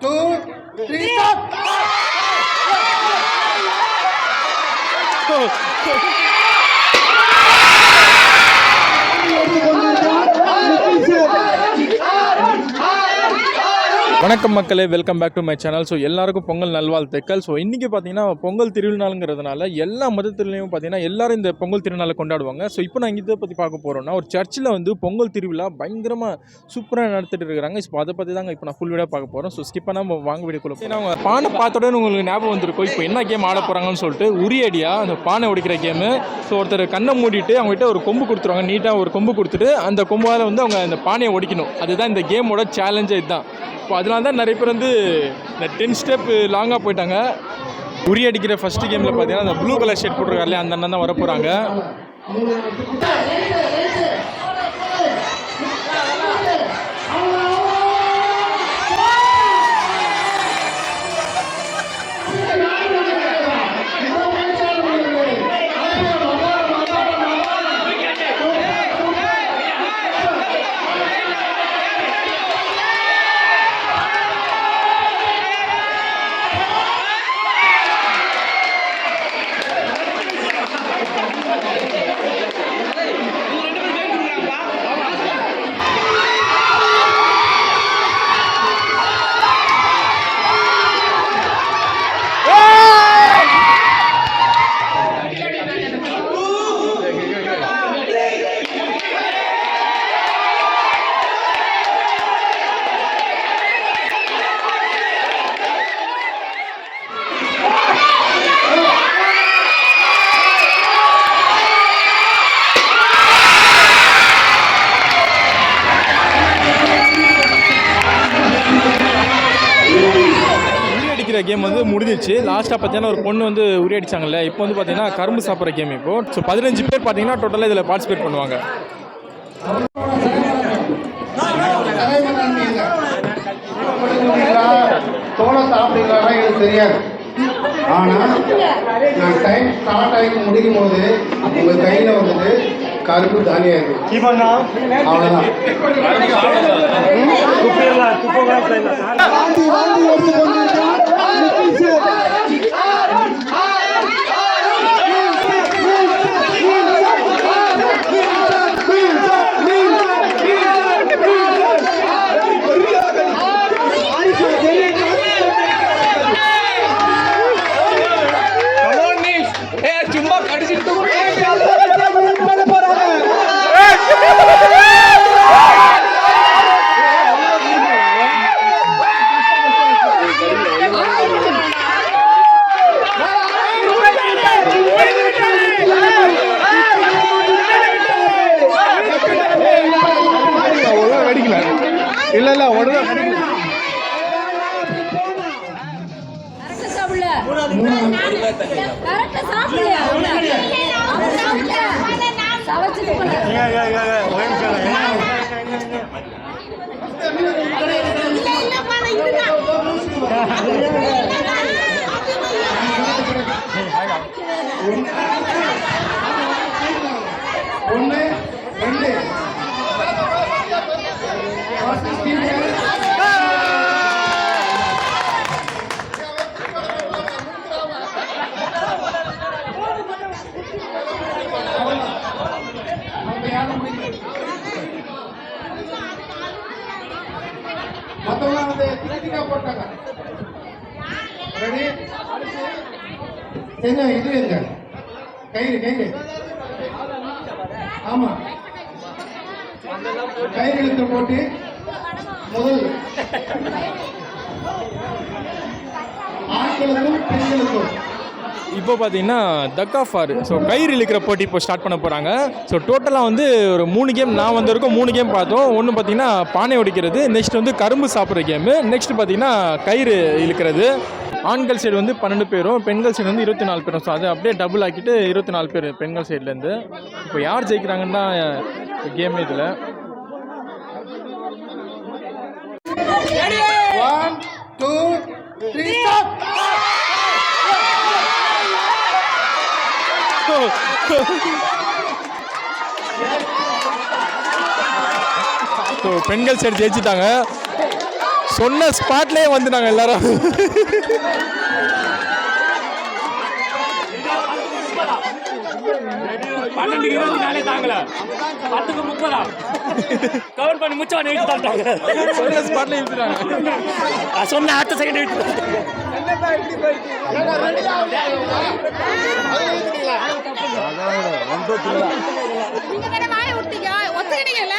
two, three, stop! வணக்கம் மக்களே welcome back to my channel so எல்லாருக்கும் பொங்கல் நல்வாழ்த்துக்கள். ஸோ இன்றைக்கி பார்த்தீங்கன்னா பொங்கல் திருநாளுங்கிறதுனால எல்லா மதத்துலேயும் பார்த்தீங்கன்னா எல்லாரும் இந்த பொங்கல் திருநாளை கொண்டாடுவாங்க. ஸோ இப்போ நான் இதை பற்றி பார்க்க போகிறோம்னா ஒரு சர்ச்சில் வந்து பொங்கல் திருவிழா பயங்கரமாக சூப்பராக நடத்திட்டு இருக்கிறாங்க. ஸோ அதை பற்றி தாங்க இப்போ நான் ஃபுல் வீடியோ பார்க்க போகிறோம் ஸோ ஸ்கிப் பண்ணாமல் வாங்க வீடியோக்குள்ள ஏன்னா அவங்க பானை பார்த்தோட உங்களுக்கு ஞாபகம் வந்திருக்கும். இப்போ என்ன கேம் ஆட போகிறாங்கன்னு சொல்லிட்டு உரியடியா அந்த பானை உடைக்கிற கேமு ஸோ ஒருத்தர் கண்ணை மூடிட்டு அவங்ககிட்ட ஒரு கொம்பு கொடுத்துருவாங்க. நீட்டாக ஒரு கொம்பு கொடுத்துட்டு அந்த கொம்பால் வந்து அவங்க அந்த பானையை உடைக்கணும். அதுதான் இந்த கேமோட சேலஞ்சே இதுதான். இப்போ அதனால தான் நிறைய பேர் வந்து இந்த டென் ஸ்டெப் லாங்காக போயிட்டாங்க. உரி அடிக்கிற ஃபஸ்ட்டு கேமில் பார்த்தீங்கன்னா அந்த ப்ளூ கலர் ஷர்ட் போட்டிருக்காருல்ல அந்த அண்ணன் தான் வர போகிறாங்க உரி அடிக்கிற கேம் வந்து முடிஞ்சிச்சு லாஸ்ட்டாக பார்த்தீங்கன்னா ஒரு பொண்ணு வந்து உரி அடிச்சாங்கல்ல இப்போ வந்து பார்த்தீங்கன்னா கரும்பு சாப்பிட்ற கேம் இப்போ. ஸோ பதினஞ்சு பேர் பார்த்தீங்கன்னா டோட்டலாக இதில் பார்ட்டிசிபேட் பண்ணுவாங்க. தோலை சாப்பிட்டீங்களா எனக்கு தெரியாது. ஆனா நான் டைம் ஸ்டார்ட் ஆகி முடிக்கும் போது உங்க கையில வந்துட்டு கருப்பு தானியா இருக்கு அவ்வளவுதான். வாந்தி வாந்தி 你自己 இல்ல இல்ல உடனே சாப்பிடல. ரெடி என்ன இது எங்க? கயிறு கயிறு. ஆமா. கயிறு இழுத்து போட்டு முதல். ஆண்களுக்கும் பெண்களுக்கும். இப்போ பார்த்தீங்கன்னா தக்கா ஃபார் ஸோ கயிறு இழுக்கிற போட்டி இப்போ ஸ்டார்ட் பண்ண போகிறாங்க ஸோ டோட்டலாக வந்து ஒரு மூணு கேம் நான் வந்திருக்கோம் மூணு கேம் பார்த்தோம். ஒன்று பார்த்தீங்கன்னா பானை உடைக்கிறது நெக்ஸ்ட் வந்து கரும்பு சாப்பிட்ற கேமு நெக்ஸ்ட் பார்த்தீங்கன்னா கயிறு இழுக்கிறது. ஆண்கள் சைடு வந்து பன்னெண்டு பேரும் பெண்கள் சைடு வந்து இருபத்தி நாலு பேரும். ஸோ அதை அப்படியே டபுள் ஆக்கிட்டு இருபத்தி நாலு பேர் பெண்கள் சைட்லேருந்து இப்போ யார் ஜெயிக்கிறாங்கன்னு கேம் இதில். ஒன் டூ த்ரீ ஸோ பெண்கள் சைடு ஜெயிச்சிட்டாங்க. சொன்ன ஸ்பாட்லேயே வந்து நாங்கள் எல்லாரும் பன்னெண்டுக்கு இருபத்தி பத்துக்கு முப்பதா? கவர் பண்ணி முச்சா சொன்ன சொன்ன அடுத்த செகண்ட் ஒத்துக்கிட்டீங்கல்ல?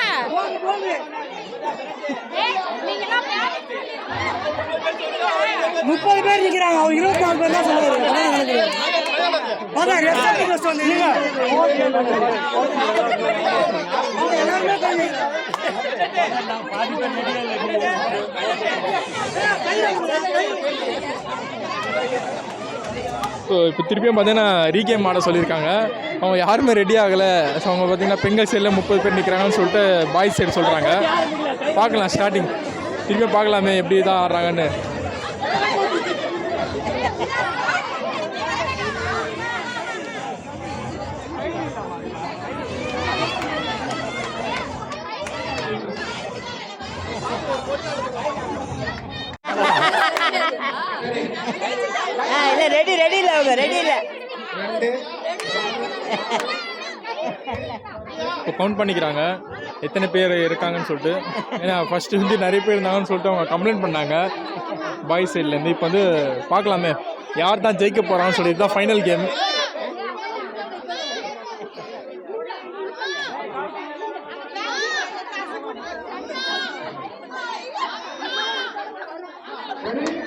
முப்பது பேர் நிக்கிறாங்க. அவங்க இருபத்தி நாலு பேர் தான் சொல்லுவாரு ஸோ இப்போ திருப்பியும் பார்த்தீங்கன்னா ரீகேம் ஆட சொல்லியிருக்காங்க. அவங்க யாருமே ரெடி ஆகலை. ஸோ அவங்க பார்த்தீங்கன்னா பெண்கள் சைடில் முப்பது பேர் நிற்கிறாங்கன்னு சொல்லிட்டு பாய்ஸ் சைடு சொல்கிறாங்க பார்க்கலாம் ஸ்டார்டிங் திருப்பியும் பார்க்கலாமே எப்படி தான் ஆடுறாங்கன்னு இல்ல ரெடி ரெடி இல்ல அவங்க ரெடி இல்ல இப்போ கவுண்ட் பண்ணிக்கிறாங்க. எத்தனை பேர் இருக்காங்கன்னு சொல்லிட்டு. ஏன்னா ஃபர்ஸ்ட் வந்து நிறைய பேர் இருந்தாங்கன்னு சொல்லிட்டு அவங்க கம்ப்ளைண்ட் பண்ணாங்க. பாய் சைட்லேருந்து இப்போ வந்து பார்க்கலாமே. யார் தான் ஜெயிக்க போகிறான்னு சொல்லி இதுதான் ஃபைனல் கேம் அவங்க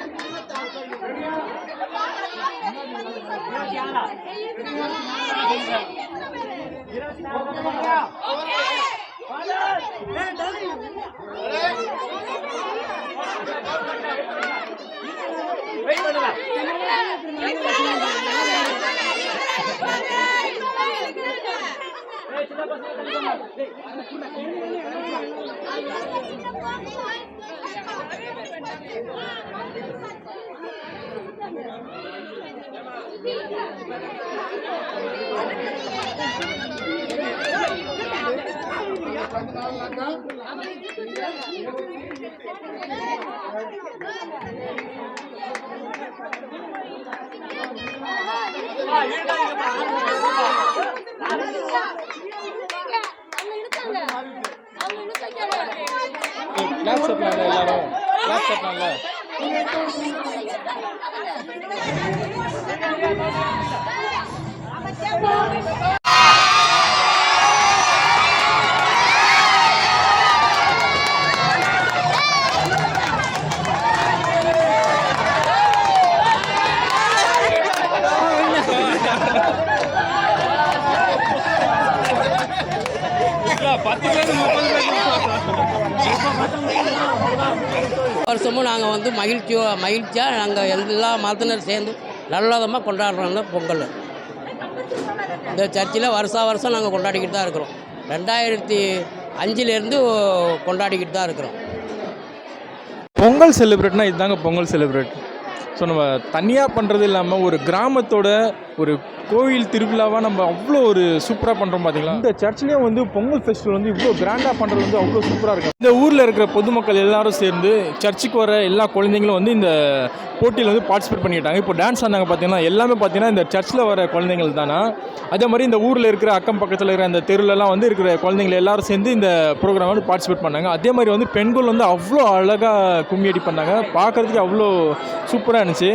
இழுத்தாங்க அவங்க இழுத்தாங்க கிளாஸ் தட்டலாம்ல எல்லாரும் கிளாஸ் தட்டலாம்ல வருஷமும் நாங்கள் வந்து மகிழ்ச்சியாக மகிழ்ச்சியாக நாங்கள் எல்லா மதத்தினர் சேர்ந்து நல்லதமாக கொண்டாடுறோம் பொங்கல். இந்த சர்ச்சில் வருஷா வருஷம் நாங்கள் கொண்டாடிக்கிட்டு தான் இருக்கிறோம். ரெண்டாயிரத்தி அஞ்சுலேருந்து கொண்டாடிக்கிட்டு தான் இருக்கிறோம். பொங்கல் செலிப்ரேட்னா இதுதாங்க பொங்கல் செலிப்ரேட் ஸோ நம்ம தனியாக பண்ணுறது இல்லாமல் ஒரு கிராமத்தோட ஒரு கோவில் திருவிழாவாக நம்ம அவ்வளோ ஒரு சூப்பராக பண்ணுறோம் பார்த்தீங்களா இந்த சர்ச்லேயும் வந்து பொங்கல் ஃபெஸ்டிவல் வந்து இவ்வளோ கிராண்டாக பண்ணுறது வந்து அவ்வளோ சூப்பராக இருக்கும் இந்த ஊரில் இருக்கிற பொதுமக்கள் எல்லாரும் சேர்ந்து சர்ச்சுக்கு வர எல்லா குழந்தைங்களும் வந்து இந்த போட்டியில் வந்து பார்ட்டிசிபேட் பண்ணிட்டாங்க இப்போ டான்ஸ் ஆனாங்க பார்த்தீங்கன்னா எல்லாமே பார்த்தீங்கன்னா இந்த சர்ச்சில் வர குழந்தைங்கள் தானா? அதே மாதிரி இந்த ஊரில் இருக்கிற அக்கம் பக்கத்தில் இருக்கிற அந்த தெருலலாம் வந்து இருக்கிற குழந்தைங்கள் எல்லாரும் சேர்ந்து இந்த ப்ரோக்ராம் வந்து பார்ட்டிசிபேட் பண்ணாங்க. அதே மாதிரி வந்து பெண்கள் வந்து அவ்வளோ அழகாக கும்மி அடி பண்ணாங்க பார்க்குறதுக்கு அவ்வளோ சூப்பராக இருந்துச்சு.